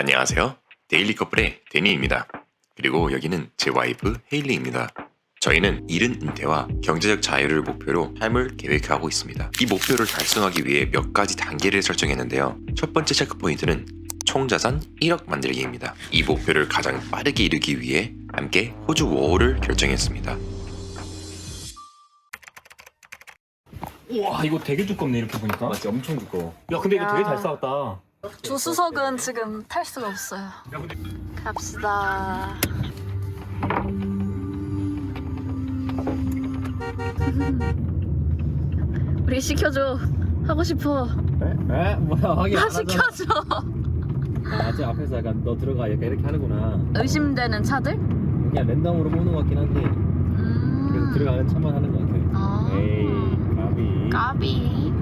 안녕하세요. 데일리 커플의 데니입니다. 그리고 여기는 제 와이프 헤일리입니다. 저희는 이른 은퇴와 경제적 자유를 목표로 삶을 계획하고 있습니다. 이 목표를 달성하기 위해 몇 가지 단계를 설정했는데요. 첫 번째 체크 포인트는 총자산 1억 만들기입니다. 이 목표를 가장 빠르게 이루기 위해 함께 호주 워홀을 결정했습니다. 우와 이거 되게 두껍네 이렇게 보니까 맞지 엄청 두꺼워. 야 근데 이거 야. 되게 잘 싸웠다 조수석은 지금 탈 수가 없어요. 갑시다. 우리 시켜줘. 하고 싶어. 에? 에? 뭐야 확인 나안 하잖아. 시켜줘. 아, 아직 앞에서 약간 너 들어가 약간 이렇게 하는구나. 의심되는 차들? 그냥 랜덤으로 보는 것 같긴 한데 음. 그래서 들어가는 차만 하는 것 같아. 아. 에이 가비. 까비.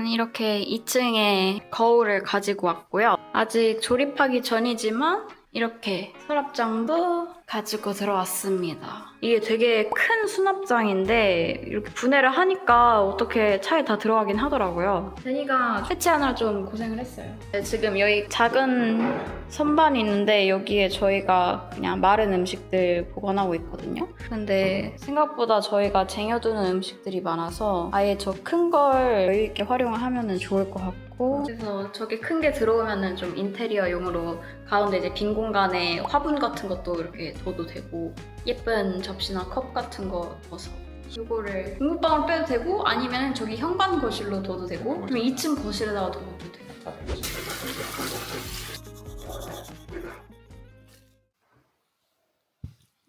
짠, 이렇게 2층에 거울을 가지고 왔고요. 아직 조립하기 전이지만 이렇게 서랍장도 가지고 들어왔습니다. 이게 되게 큰 수납장인데 이렇게 분해를 하니까 어떻게 차에 다 들어가긴 하더라고요. 데니가 패치하느라 좀 고생을 했어요. 네, 지금 여기 작은 선반이 있는데 여기에 저희가 그냥 마른 음식들 보관하고 있거든요. 근데 생각보다 저희가 쟁여두는 음식들이 많아서 아예 저 큰 걸 여유 있게 활용을 하면 좋을 것 같고 그래서 저게 큰 게 들어오면은 좀 인테리어용으로 가운데 이제 빈 공간에 화분 같은 것도 이렇게 둬도 되고 예쁜 접시나 컵 같은 거 넣어서. 이거를 공부방울 빼도 되고 아니면 저기 현관 거실로 둬도 되고 그러면 2층 거실에다가 둬도 되고.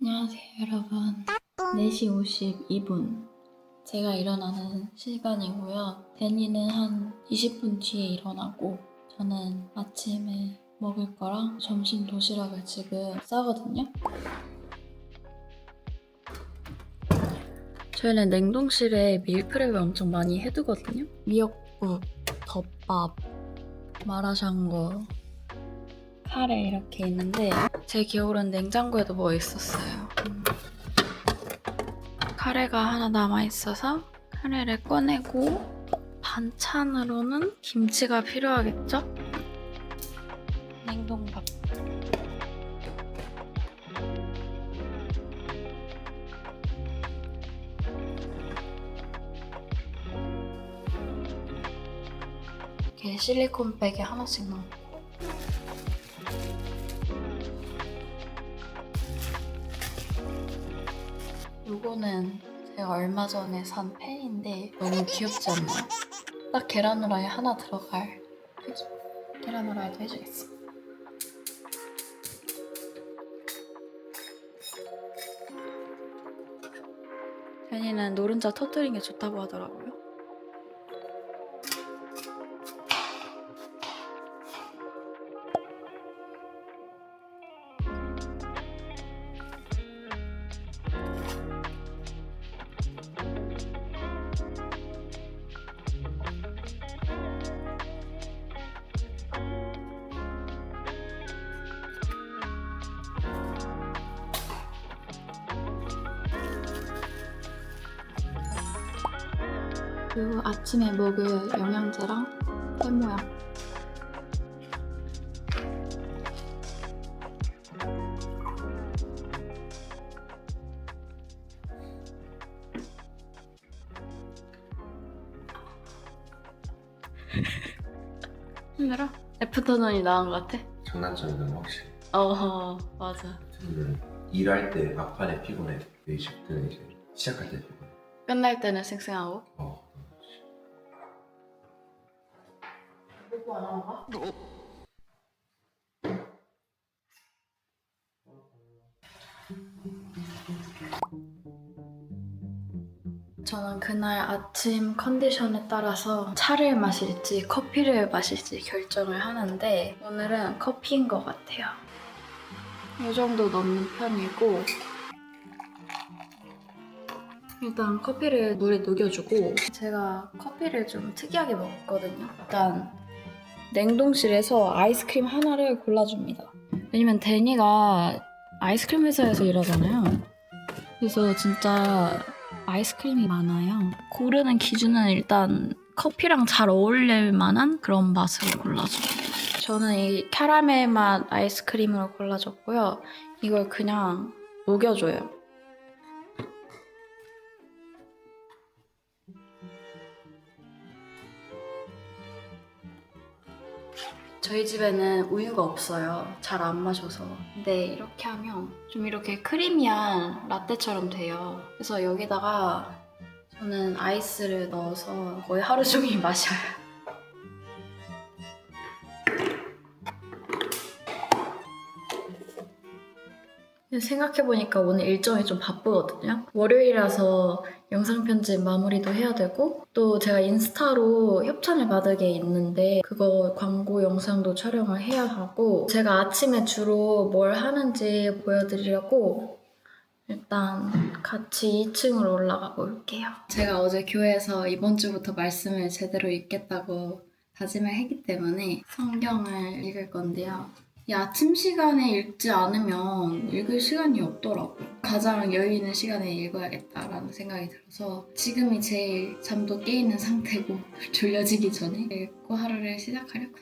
안녕하세요 여러분. 4시 52분 제가 일어나는 시간이고요 데니는 한 20분 뒤에 일어나고 저는 아침에 먹을 거랑 점심 도시락을 지금 싸거든요 저희는 냉동실에 밀프렙을 엄청 많이 해두거든요 미역국, 덮밥, 마라샹궈 카레 이렇게 있는데 제 기억으로는 냉장고에도 뭐 있었어요. 음. 카레가 하나 남아 있어서 카레를 꺼내고 반찬으로는 김치가 필요하겠죠? 냉동밥. 이렇게 실리콘 백에 하나씩 넣어. 요거는 제가 얼마 전에 산 펜인데 너무 귀엽지 않나요? 딱 계란 후라이 하나 들어갈 크기. 계란 후라이도 해주겠어. 현이는 노른자 터뜨린 게 좋다고 하더라고요. 그리고 아침에 먹을 영양제랑 해모양. 힘들어? 애프터눈이 나은 것 같아? 장난점이는 확실히. 어 맞아. 일할 때 막판에 피곤해. 외식 때는 이제 시작할 때 피곤해. 끝날 때는 쌩쌩하고. 뽀뽀 안 하고 저는 그날 아침 컨디션에 따라서 차를 마실지 커피를 마실지 결정을 하는데 오늘은 커피인 것 같아요. 이 정도 넣는 편이고 일단 커피를 물에 녹여주고 제가 커피를 좀 특이하게 먹거든요. 일단 냉동실에서 아이스크림 하나를 골라줍니다. 왜냐면 데니가 아이스크림 회사에서 일하잖아요. 그래서 진짜 아이스크림이 많아요. 고르는 기준은 일단 커피랑 잘 어울릴 만한 그런 맛으로 골라줘요. 저는 이 캐러멜 맛 아이스크림으로 골라줬고요. 이걸 그냥 녹여줘요. 저희 집에는 우유가 없어요. 잘 안 마셔서. 근데 이렇게 하면 좀 이렇게 크리미한 라떼처럼 돼요. 그래서 여기다가 저는 아이스를 넣어서 거의 하루 종일 마셔요. 생각해보니까 오늘 일정이 좀 바쁘거든요. 월요일이라서 영상 편집 마무리도 해야 되고 또 제가 인스타로 협찬을 받은 게 있는데 그거 광고 영상도 촬영을 해야 하고 제가 아침에 주로 뭘 하는지 보여드리려고 일단 같이 2층으로 올라가 볼게요. 제가 어제 교회에서 이번 주부터 말씀을 제대로 읽겠다고 다짐을 했기 때문에 성경을 읽을 건데요. 이 아침 시간에 읽지 않으면 읽을 시간이 없더라고요. 가장 여유 있는 시간에 읽어야겠다라는 생각이 들어서 지금이 제일 잠도 깨 있는 상태고 졸려지기 전에 읽고 하루를 시작하려고요.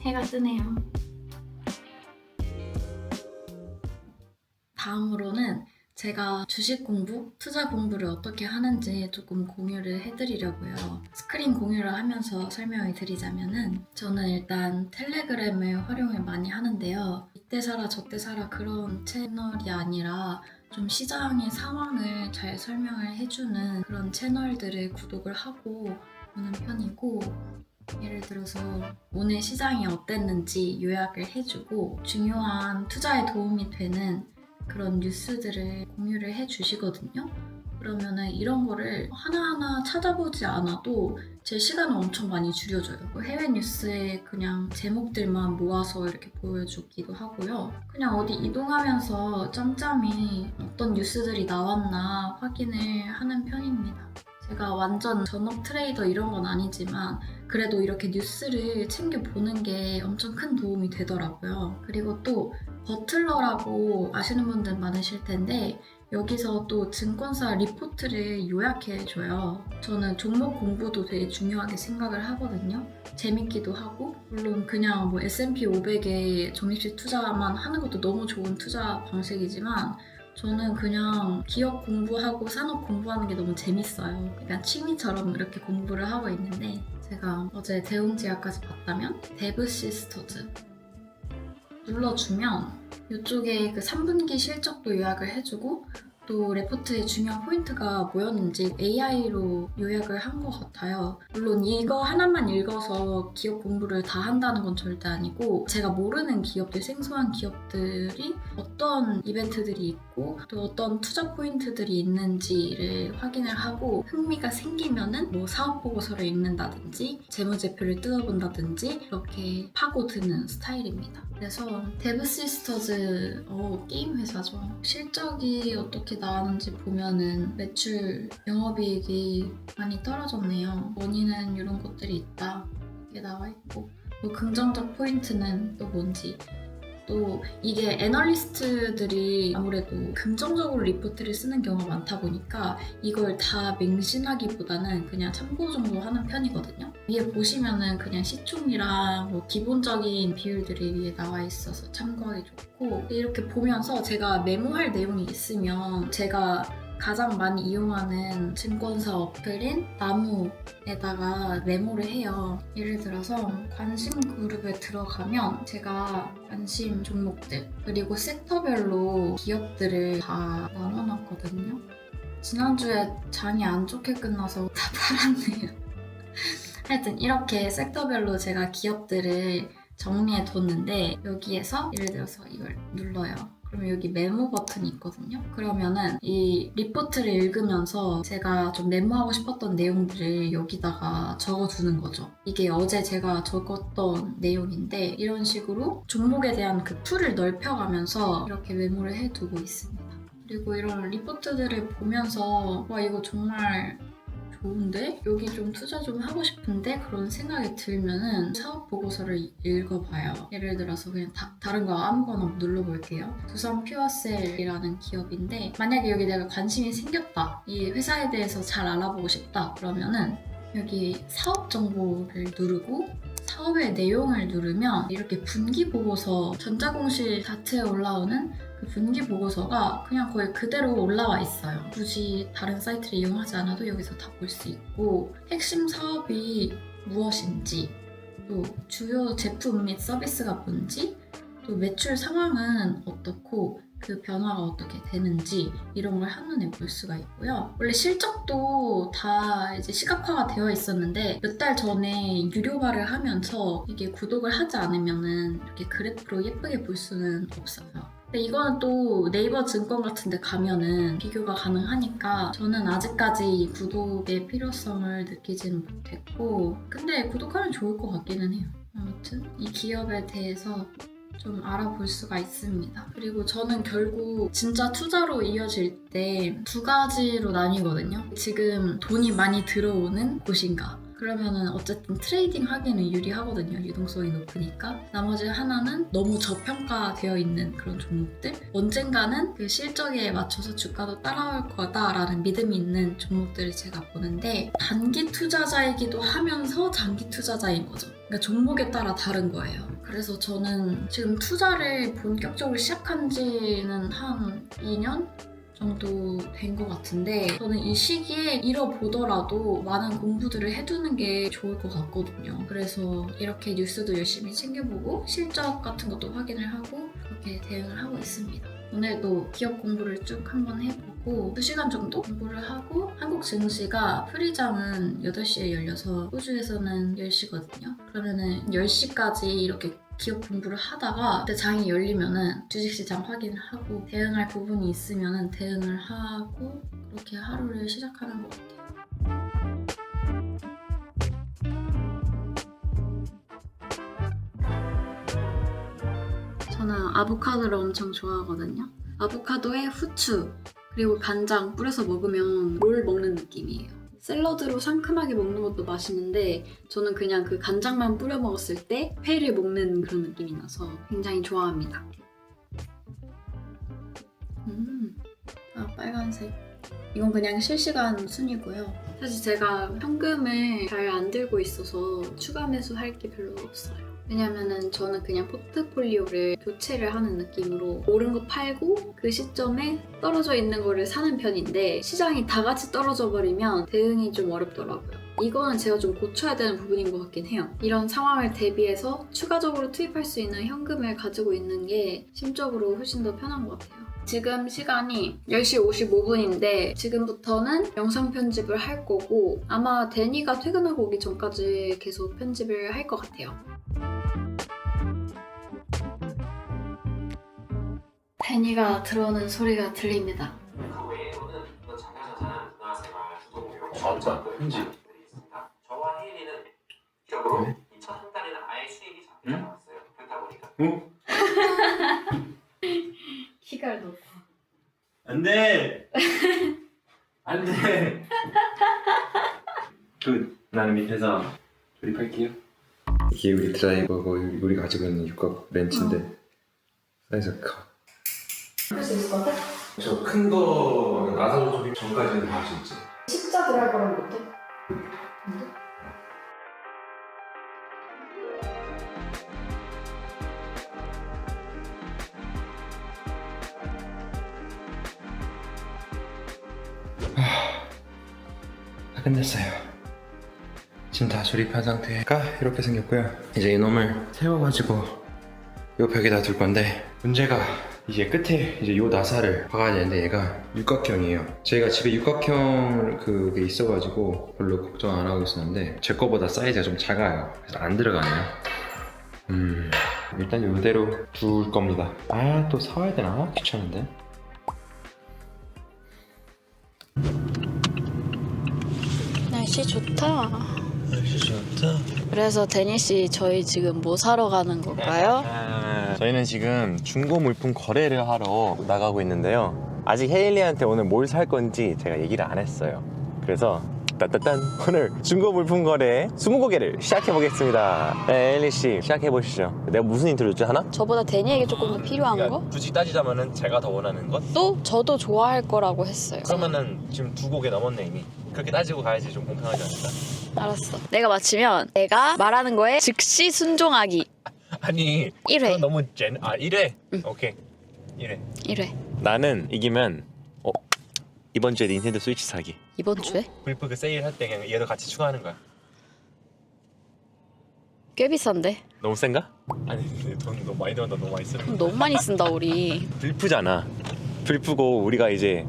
해가 뜨네요. 다음으로는 제가 주식 공부, 투자 공부를 어떻게 하는지 조금 공유를 해드리려고요. 스크린 공유를 하면서 설명을 드리자면은 저는 일단 텔레그램을 활용을 많이 하는데요. 이때 사라 저때 사라 그런 채널이 아니라 좀 시장의 상황을 잘 설명을 해주는 그런 채널들을 구독을 하고 보는 편이고 예를 들어서 오늘 시장이 어땠는지 요약을 해주고 중요한 투자에 도움이 되는 그런 뉴스들을 공유를 해주시거든요. 그러면은 이런 거를 하나하나 찾아보지 않아도 제 시간을 엄청 많이 줄여줘요. 뭐 해외 뉴스에 그냥 제목들만 모아서 이렇게 보여주기도 하고요. 그냥 어디 이동하면서 짬짬이 어떤 뉴스들이 나왔나 확인을 하는 편입니다. 제가 완전 전업 트레이더 이런 건 아니지만 그래도 이렇게 뉴스를 챙겨 보는 게 엄청 큰 도움이 되더라고요. 그리고 또 버틀러라고 아시는 분들 많으실 텐데 여기서 또 증권사 리포트를 요약해줘요. 저는 종목 공부도 되게 중요하게 생각을 하거든요. 재밌기도 하고 물론 그냥 뭐 S&P 500에 적립식 투자만 하는 것도 너무 좋은 투자 방식이지만 저는 그냥 기업 공부하고 산업 공부하는 게 너무 재밌어요. 그냥 취미처럼 이렇게 공부를 하고 있는데 제가 어제 대웅제약까지 봤다면 데브 시스터즈 눌러주면 이쪽에 그 3분기 실적도 요약을 해주고 또 레포트의 중요한 포인트가 뭐였는지 AI로 요약을 한 것 같아요. 물론 이거 하나만 읽어서 기업 공부를 다 한다는 건 절대 아니고 제가 모르는 기업들, 생소한 기업들이 어떤 이벤트들이 있고 또 어떤 투자 포인트들이 있는지를 확인을 하고 흥미가 생기면은 뭐 사업 보고서를 읽는다든지 재무제표를 뜯어본다든지 이렇게 파고드는 스타일입니다. 그래서 데브시스터즈 어, 게임 회사죠. 실적이 어떻게 나왔는지 보면은 매출, 영업이익이 많이 떨어졌네요. 원인은 이런 것들이 있다. 이게 나와 있고 뭐 긍정적 포인트는 또 뭔지 또 이게 애널리스트들이 아무래도 긍정적으로 리포트를 쓰는 경우가 많다 보니까 이걸 다 맹신하기보다는 그냥 참고 정도 하는 편이거든요. 위에 보시면은 그냥 시총이랑 뭐 기본적인 비율들이 위에 나와 있어서 참고하기 좋고 이렇게 보면서 제가 메모할 내용이 있으면 제가 가장 많이 이용하는 증권사 어플인 나무에다가 메모를 해요. 예를 들어서 관심 그룹에 들어가면 제가 관심 종목들 그리고 섹터별로 기업들을 다 나눠놨거든요. 지난주에 장이 안 좋게 끝나서 다 팔았네요. 하여튼 이렇게 섹터별로 제가 기업들을 정리해 뒀는데 여기에서 예를 들어서 이걸 눌러요. 그러면 여기 메모 버튼이 있거든요. 그러면은 이 리포트를 읽으면서 제가 좀 메모하고 싶었던 내용들을 여기다가 적어두는 거죠. 이게 어제 제가 적었던 내용인데 이런 식으로 종목에 대한 그 풀을 넓혀가면서 이렇게 메모를 해두고 있습니다. 그리고 이런 리포트들을 보면서 와 이거 정말 좋은데 여기 좀 투자 좀 하고 싶은데 그런 생각이 들면은 사업 보고서를 읽어봐요. 예를 들어서 그냥 다, 다른 거 아무거나 눌러볼게요. 두산 퓨어셀이라는 기업인데 만약에 여기 내가 관심이 생겼다. 이 회사에 대해서 잘 알아보고 싶다. 그러면은 여기 사업 정보를 누르고 사업의 내용을 누르면 이렇게 분기 보고서 전자공실 다트에 올라오는 그 분기 보고서가 그냥 거의 그대로 올라와 있어요. 굳이 다른 사이트를 이용하지 않아도 여기서 다 볼 수 있고 핵심 사업이 무엇인지 또 주요 제품 및 서비스가 뭔지 또 매출 상황은 어떻고 그 변화가 어떻게 되는지 이런 걸 한눈에 볼 수가 있고요. 원래 실적도 다 이제 시각화가 되어 있었는데 몇 달 전에 유료화를 하면서 이게 구독을 하지 않으면은 이렇게 그래프로 예쁘게 볼 수는 없어요. 근데 이거는 또 네이버 증권 같은 데 가면은 비교가 가능하니까 저는 아직까지 이 구독의 필요성을 느끼지는 못했고 근데 구독하면 좋을 것 같기는 해요. 아무튼 이 기업에 대해서 좀 알아볼 수가 있습니다. 그리고 저는 결국 진짜 투자로 이어질 때 두 가지로 나뉘거든요. 지금 돈이 많이 들어오는 곳인가. 그러면은 어쨌든 트레이딩 하기는 유리하거든요. 유동성이 높으니까. 나머지 하나는 너무 저평가되어 있는 그런 종목들. 언젠가는 그 실적에 맞춰서 주가도 따라올 거다라는 믿음이 있는 종목들을 제가 보는데 단기 투자자이기도 하면서 장기 투자자인 거죠. 그러니까 종목에 따라 다른 거예요. 그래서 저는 지금 투자를 본격적으로 시작한 지는 한 2년 정도 된 것 같은데 저는 이 시기에 잃어보더라도 많은 공부들을 해두는 게 좋을 것 같거든요. 그래서 이렇게 뉴스도 열심히 챙겨보고 실적 같은 것도 확인을 하고 그렇게 대응을 하고 있습니다. 오늘도 기업 공부를 쭉 한번 해보고 2시간 정도 공부를 하고 한국 증시가 프리장은 8시에 열려서 호주에서는 10시거든요. 그러면은 10시까지 이렇게 기업 공부를 하다가 그때 장이 열리면은 주식시장 확인을 하고 대응할 부분이 있으면은 대응을 하고 그렇게 하루를 시작하는 것 같아요. 저는 아보카도를 엄청 좋아하거든요. 아보카도에 후추 그리고 간장 뿌려서 먹으면 롤 먹는 느낌이에요. 샐러드로 상큼하게 먹는 것도 맛있는데 저는 그냥 그 간장만 뿌려 먹었을 때 회를 먹는 그런 느낌이 나서 굉장히 좋아합니다. 음, 아 빨간색. 이건 그냥 실시간 순이고요. 사실 제가 현금을 잘 안 들고 있어서 추가 매수할 게 별로 없어요. 왜냐면은 저는 그냥 포트폴리오를 교체를 하는 느낌으로 오른 거 팔고 그 시점에 떨어져 있는 거를 사는 편인데 시장이 다 같이 떨어져 버리면 대응이 좀 어렵더라고요. 이거는 제가 좀 고쳐야 되는 부분인 것 같긴 해요. 이런 상황을 대비해서 추가적으로 투입할 수 있는 현금을 가지고 있는 게 심적으로 훨씬 더 편한 것 같아요. 지금 시간이 10시 55분인데 지금부터는 영상 편집을 할 거고 아마 데니가 퇴근하고 오기 전까지 계속 편집을 할 것 같아요. 데니가 들어오는 소리가 들립니다. 편집. 있습니다. 저와 혜인이는 기적으로 2001 달에는 아예 수입이 잡히지 응? 않았어요. 그렇다 보니까 키가 높아. 안 돼 안 돼 그 나는 밑에서 조립할게요 이게 우리 드라이버고 우리가 가지고 있는 육각 렌치인데 사이즈가 커. 할 수 있을 것 같아? 저큰거 나사로 조립 전까지는 할수 있지. 십자 드라이버를 못해? 다 끝냈어요. 지금 다 조립한 상태가 이렇게 생겼고요. 이제 이놈을 세워가지고 요 벽에다 둘 건데 문제가 이제 끝에 이제 요 나사를 박아야 되는데 얘가 육각형이에요. 저희가 집에 육각형 그게 있어가지고 별로 걱정 안 하고 있었는데 제 거보다 사이즈가 좀 작아요. 그래서 안 들어가네요. 음 일단 요대로 둘 겁니다. 아 또 사와야 되나? 귀찮은데. 날씨 좋다. 그래서 데니 씨 저희 지금 뭐 사러 가는 건가요? 저희는 지금 중고 물품 거래를 하러 나가고 있는데요. 아직 헤일리한테 오늘 뭘 살 건지 제가 얘기를 안 했어요. 그래서 따따딴 오늘 중고 물품 거래 20고개를 시작해 보겠습니다. 네, 엘리 씨 시작해 보시죠. 내가 무슨 인트로 줬지 하나? 저보다 데니에게 조금 더 필요한 거? 굳이 따지자면은 제가 더 원하는 것? 또 저도 좋아할 거라고 했어요. 그러면은 지금 두 곡에 넘었네 이미. 그렇게 따지고 가야지 좀 공평하지 않을까? 알았어. 내가 맞히면 내가 말하는 거에 즉시 순종하기. 아니 1회. 그건 너무 젠... 아 1회? 오케이 1회 1회. 나는 이기면 어? 이번 주에 닌텐도 스위치 사기 이번 주에? 브리프 그 세일 할 때 그냥 얘도 같이 추가하는 거야 꽤 비싼데. 너무 센가? 아니 근데 돈 너무 많이 들어간다 너무 많이 쓰는 그럼 너무 많이 쓴다 우리. 불프잖아. 불프고 우리가 이제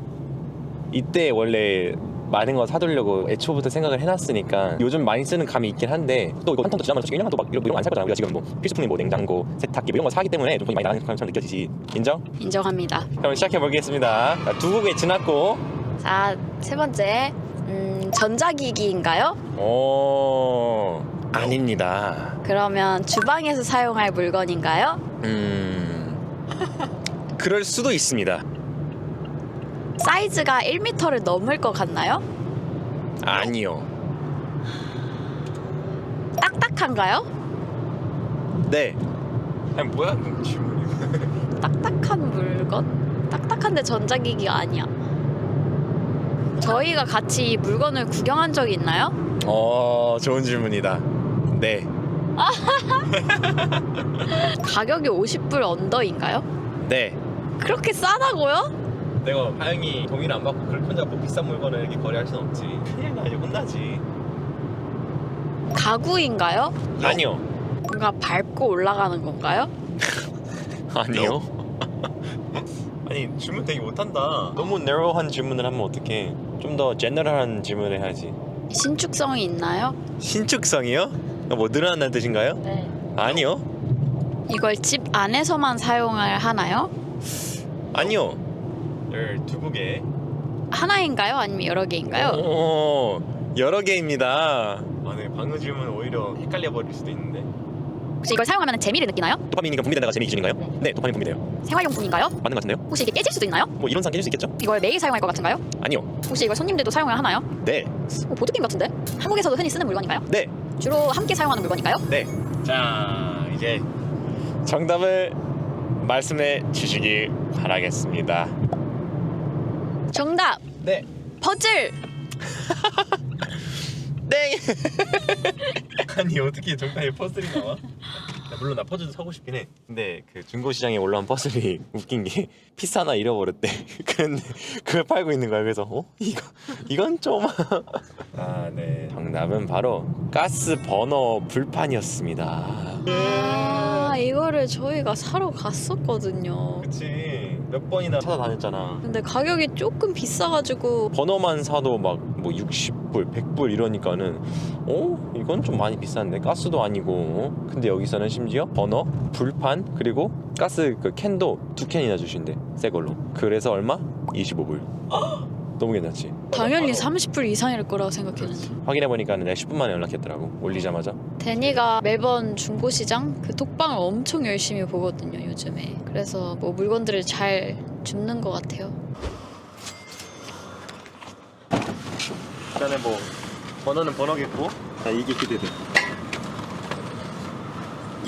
이때 원래 많은 거 사두려고 애초부터 생각을 해놨으니까 요즘 많이 쓰는 감이 있긴 한데 또 이거 한턴더 지나면 솔직히 1년만 또막 이런 이런 안살 거잖아. 우리가 지금 뭐 필수품이 뭐 냉장고, 세탁기 뭐 이런 거 사기 때문에 좀 돈이 많이 나가는 것처럼 느껴지지. 인정? 인정합니다. 그럼 시작해 보겠습니다. 자, 두 곡에 지났고, 자, 세 번째. 음, 전자기기인가요? 오 아닙니다. 그러면 주방에서 사용할 물건인가요? 음 그럴 수도 있습니다. 사이즈가 1m를 넘을 것 같나요? 아니요. 딱딱한가요? 네. 아니 뭐야 그 질문이? 딱딱한 물건? 딱딱한데 전자기기가 아니야. 저희가 같이 이 물건을 구경한 적이 있나요? 어 좋은 질문이다. 네. 가격이 50불 언더인가요? 네. 그렇게 싸다고요? 내가 하영이 동의를 안 받고 그걸 혼자 뭐 비싼 물건을 이렇게 거래할 순 없지. 큰일 나지 혼나지. 가구인가요? 아니요. 뭔가 밟고 올라가는 건가요? 아니요. 아니 질문 되게 못한다. 너무 네로한 질문을 하면 어떡해. 좀 더 제너럴한 질문을 해야지. 신축성이 있나요? 신축성이요? 뭐 늘어난다는 뜻인가요? 네. 아니요. 이걸 집 안에서만 사용을 하나요? 아니요. 열두 곡에 하나인가요? 아니면 여러 개인가요? 오, 여러 개입니다. 아, 네. 방금 질문 오히려 헷갈려 버릴 수도 있는데. 혹시 이걸 사용하면 재미를 느끼나요? 도파민이니까 분비된다가 재미 기준인가요? 네, 도파민 분비돼요. 생활용품인가요? 맞는 것 같은데요? 혹시 이게 깨질 수도 있나요? 뭐 이론상 깨질 수 있겠죠? 이걸 매일 사용할 것 같은가요? 아니요. 혹시 이걸 손님들도 사용을 하나요? 네. 어, 보드게임 같은데? 한국에서도 흔히 쓰는 물건인가요? 네. 주로 함께 사용하는 물건인가요? 네. 자, 이제 정답을 말씀해 주시기 바라겠습니다. 정답! 네. 퍼즐! 네. 아니 어떻게 정답에 퍼즐이 나와? 야, 물론 나 퍼즐도 사고 싶긴 해. 근데 그 중고 시장에 올라온 퍼즐이 웃긴 게 피사나 잃어버렸대. 근데 그걸 팔고 있는 거야. 그래서 어 이거 이건 좀. 아 네. 정답은 바로 가스 버너 불판이었습니다. 아, 이거를 저희가 사러 갔었거든요. 그치 몇 번이나 찾아다녔잖아. 근데 가격이 조금 비싸가지고 버너만 사도 막 뭐 60불, 100불 이러니까는 어? 이건 좀 많이 비싼데 가스도 아니고 어? 근데 여기서는 심지어 버너, 불판 그리고 가스 그 캔도 두 캔이나 주신대 새 걸로 그래서 얼마? 25불 너무 괜찮지? 당연히 30불 이상일 거라고 생각했는데 확인해 보니까 내가 10분 만에 연락했더라고 올리자마자. 데니가 매번 중고시장 그 톡방을 엄청 열심히 보거든요 요즘에. 그래서 뭐 물건들을 잘 줍는 것 같아요. 일단은 뭐 버너는 버너겠고. 자 이게 기대돼.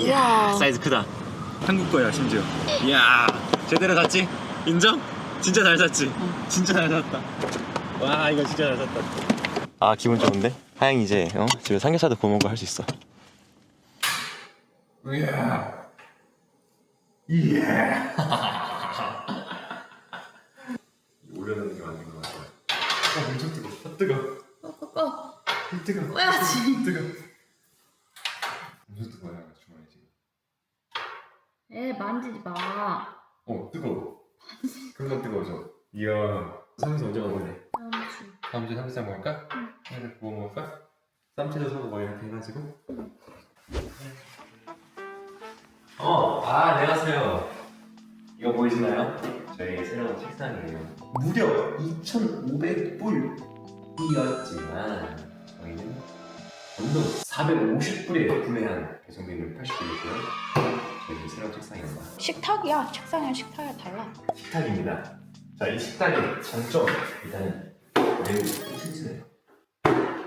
우와 사이즈 크다. 한국 거야 심지어. 이야 제대로 샀지? 인정? 진짜 잘 샀지? 진짜 잘 샀다 와 이거 진짜 잘 샀다. 아 기분 좋은데? 하영 이제 어? 집에 삼겹살도 구워 먹고 할 수 있어. 올려놓는 게 맞는 것 같아. 어 엄청 뜨거워. 아, 뜨거. 어, 뜨거. 왜하지? 뜨거. 엄청 뜨거워 주머니 지금. 에 만지지 마. 어 뜨거 워. 금방 뜨거워져. 이야. 삼겹살 언제 먹 다음 주에 삼겹살 먹을까? 응 구워 먹을까? 쌈채도 사고 막 이렇게 해가지고 어! 아 안녕하세요 이거 보이시나요? 저희 새로운 책상이에요 무려 2,500불이었지만 저희는 전동 450불에 구매한 배송비를 80불이고요 저희 새로운 책상입니다 식탁이야 책상이랑 식탁이 달라 식탁입니다. 자, 이 식탁의 장점 일단은 매우 튼튼해요.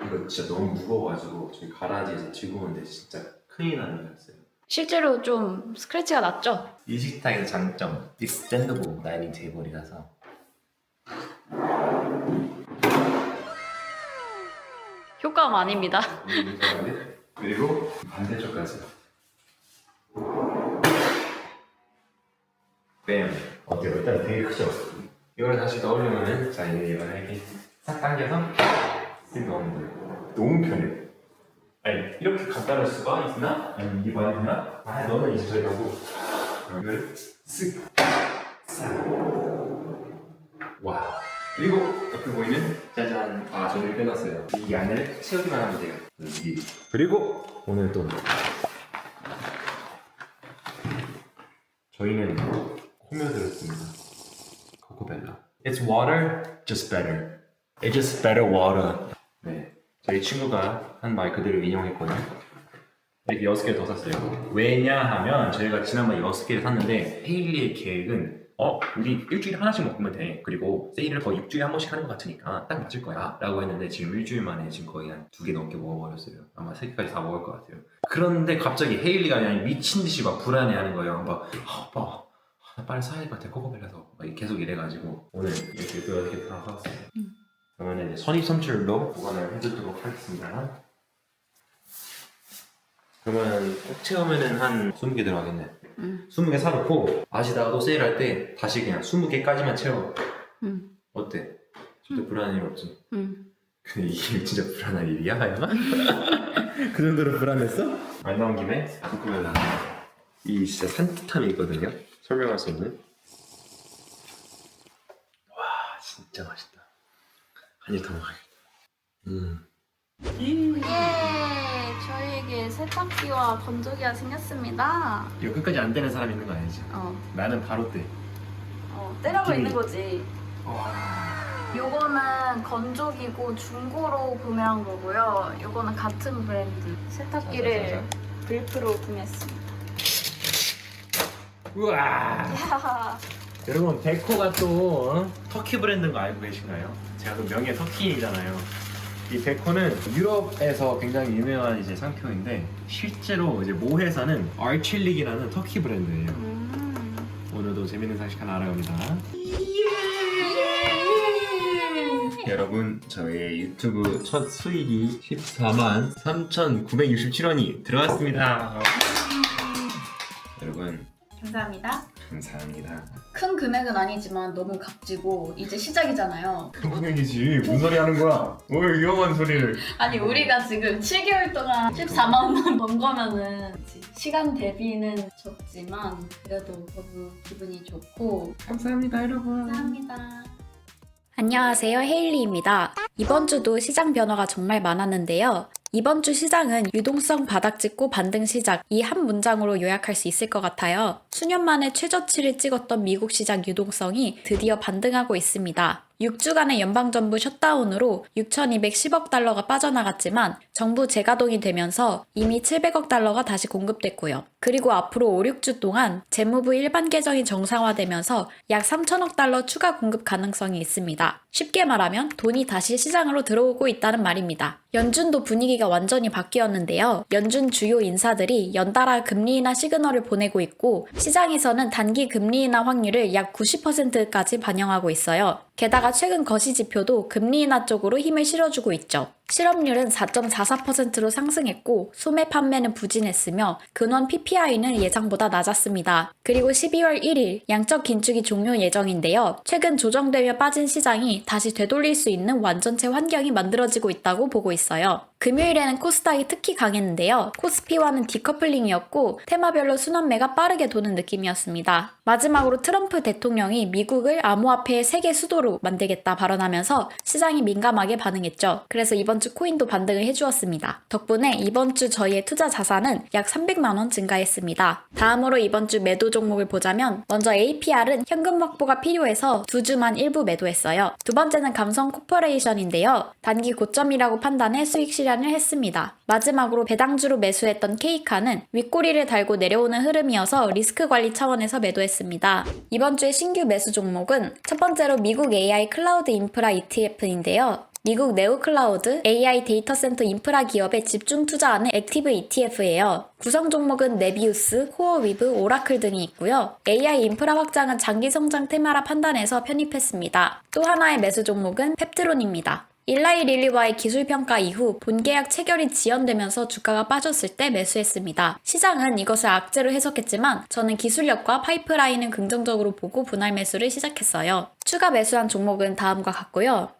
이거 진짜 너무 무거워가지고 저희 가라지에서 들고 오는데 진짜 큰일 나는 줄 알았어요. 실제로 좀 스크래치가 났죠? 이 식탁의 장점, 익스텐더블 다이닝 테이블이라서 효과음 아닙니다. 그리고 반대쪽까지. 뱀. 어때요? 일단 되게 크죠? 이걸 다시 넣으려면은 자 이제 이걸 이렇게 싹 당겨서 넣으면 돼요. 너무 편해. 아니 이렇게 갖다 놓을 수가 있나? 아니 이게 말이 되나? 아 너는 이제 저리 가고 이걸 쓱 싹. 와. 그리고 옆에 보이는 짜잔 아 저를 빼놨어요. 이 안을 채우기만 하면 돼요. 여기. 그리고 오늘 또 저희는 꾸며드렸습니다. 코코벨라. It's water, just better. It's just better water. 네, 저희 친구가 한 말 그대로 인용했거든요. 이렇게 여섯 개를 더 샀어요. 왜냐하면 저희가 지난번에 여섯 개를 샀는데 헤일리의 계획은 어 우리 일주일에 하나씩 먹으면 돼. 그리고 세일을 거의 일주일에 한 번씩 하는 것 같으니까 딱 맞을 거야.라고 했는데 지금 일주일 만에 지금 거의 한 두 개 넘게 먹어버렸어요. 아마 세 개까지 다 먹을 것 같아요. 그런데 갑자기 헤일리가 그냥 미친 듯이 막 불안해하는 거예요. 막 아, 오빠 아, 나 빨리 사야 될 것 같아 코코벨라서 막 계속 이래가지고 오늘 이렇게 또 이렇게 다 사왔어요. 음. 그러면 이제 선입선출로 보관을 해두도록 하겠습니다. 그러면 꼭 채우면은 한 20개 들어가겠네. 음. 20개 사놓고 아시다가도 세일할 때 다시 그냥 20개까지만 채워. 음. 어때? 절대 불안한 일 없지? 음. 근데 이게 진짜 불안한 일이야, 하영아? 그 정도로 불안했어? 말 나온 김에 코코벨라 이 진짜 산뜻함이 있거든요 설명할 수 없는 와 진짜 맛있다 한입 더 먹어야겠다 음 예, 저희에게 세탁기와 건조기가 생겼습니다. 이거 끝까지 안 되는 사람 있는 거 아니지? 어, 나는 바로 돼어 느낌이- 있는 거지. 요거는 건조기고 중고로 구매한 거고요. 요거는 같은 브랜드 세탁기를. 빌프로 구매했습니다. 우와 야, 여러분 베코가 또 어? 터키 브랜드인 거 알고 계신가요? 제가 또 명예 터키인이잖아요. 이 베코는 유럽에서 굉장히 유명한 이제 상표인데 실제로 이제 모 회사는 알칠릭이라는 터키 브랜드예요. 음. 오늘도 재밌는 사실 하나 알아갑니다. 여러분 저의 유튜브 첫 수익이 14만 3,967원이 들어왔습니다. 여러분 감사합니다. 감사합니다. 큰 금액은 아니지만 너무 값지고 이제 시작이잖아요. 금액이지 무슨 소리 하는 거야? 왜 위험한 소리를? 아니 우리가 지금 7개월 동안 14만 원만 번 거면은 시간 대비는 적지만 그래도 너무 기분이 좋고 감사합니다 여러분. 감사합니다. 안녕하세요. 헤일리입니다. 이번 주도 시장 변화가 정말 많았는데요. 이번 주 시장은 유동성 바닥 찍고 반등 시작 이 한 문장으로 요약할 수 있을 것 같아요. 수년 만에 최저치를 찍었던 미국 시장 유동성이 드디어 반등하고 있습니다. 6주간의 연방정부 셧다운으로 6,210억 달러가 빠져나갔지만 정부 재가동이 되면서 이미 700억 달러가 다시 공급됐고요. 그리고 앞으로 5, 6주 동안 재무부 일반 계정이 정상화되면서 약 3천억 달러 추가 공급 가능성이 있습니다. 쉽게 말하면 돈이 다시 시장으로 들어오고 있다는 말입니다. 연준도 분위기가 완전히 바뀌었는데요. 연준 주요 인사들이 연달아 금리 인하 시그널을 보내고 있고 시장에서는 단기 금리 인하 확률을 약 90%까지 반영하고 있어요. 게다가 최근 거시 지표도 금리 인하 쪽으로 힘을 실어주고 있죠. 실업률은 4.44%로 상승했고 소매 판매는 부진했으며 근원 PPI는 예상보다 낮았습니다. 그리고 12월 1일 양적 긴축이 종료 예정인데요. 최근 조정되며 빠진 시장이 다시 되돌릴 수 있는 완전체 환경이 만들어지고 있다고 보고 있어요. 금요일에는 코스닥이 특히 강했는데요. 코스피와는 디커플링이었고 테마별로 순환매가 빠르게 도는 느낌이었습니다. 마지막으로 트럼프 대통령이 미국을 암호화폐의 세계 수도로 만들겠다 발언하면서 시장이 민감하게 반응했죠. 그래서 이번 주 코인도 반등을 해주었습니다. 덕분에 이번 주 저희의 투자 자산은 약 300만 원 증가했습니다. 다음으로 이번 주 매도 종목을 보자면 먼저 APR은 현금 확보가 필요해서 두 주만 일부 매도했어요. 두 번째는 감성 코퍼레이션인데요. 단기 고점이라고 판단해 수익 실현을 했습니다. 마지막으로 배당주로 매수했던 K카는 윗꼬리를 달고 내려오는 흐름이어서 리스크 관리 차원에서 매도했습니다. 이번 주에 신규 매수 종목은 첫 번째로 미국 AI 클라우드 인프라 ETF인데요. 미국 네오클라우드 AI 데이터 센터 인프라 기업에 집중 투자하는 액티브 ETF예요. 구성 종목은 네비우스, 코어 위브, 오라클 등이 있고요. AI 인프라 확장은 장기 성장 테마라 판단해서 편입했습니다. 또 하나의 매수 종목은 펩트론입니다. 일라이 릴리와의 기술 평가 이후 본계약 체결이 지연되면서 주가가 빠졌을 때 매수했습니다. 시장은 이것을 악재로 해석했지만 저는 기술력과 파이프라인을 긍정적으로 보고 분할 매수를 시작했어요. 추가 매수한 종목은 다음과 같고요.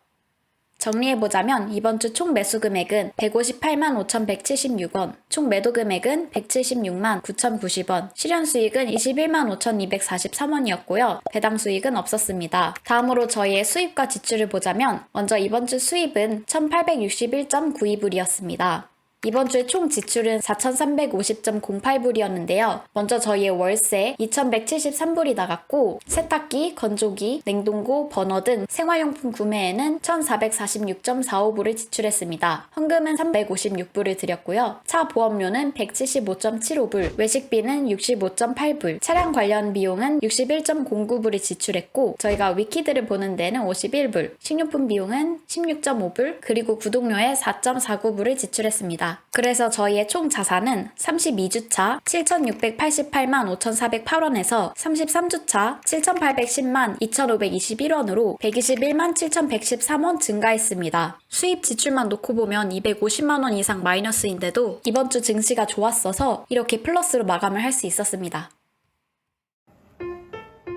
정리해보자면 이번 주 총 매수 금액은 158만 5,176원, 총 매도 금액은 176만 9,090원, 실현 수익은 21만 5,243원이었고요. 배당 수익은 없었습니다. 다음으로 저희의 수입과 지출을 보자면 먼저 이번 주 수입은 1,861.92불이었습니다. 이번 주에 총 지출은 4,350.08불이었는데요. 먼저 저희의 월세 2,173불이 나갔고, 세탁기, 건조기, 냉동고, 버너 등 생활용품 구매에는 1,446.45불을 지출했습니다. 헌금은 356불을 드렸고요. 차 보험료는 175.75불, 외식비는 65.8불, 차량 관련 비용은 61.09불을 지출했고, 저희가 위키드를 보는 데는 51불, 식료품 비용은 16.5불, 그리고 구독료에 4.49불을 지출했습니다. 그래서 저희의 총 자산은 32주차 7,688만 5,408원에서 33주차 7,810만 2,521원으로 121만 7,113원 증가했습니다. 수입 지출만 놓고 보면 250만 원 이상 마이너스인데도 이번 주 증시가 좋았어서 이렇게 플러스로 마감을 할 수 있었습니다.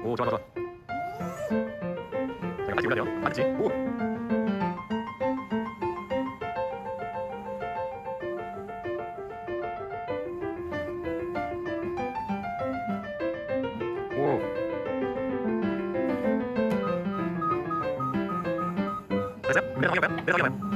오 좋아 좋아. 잠깐 같이. 没有同意没有没有同意没有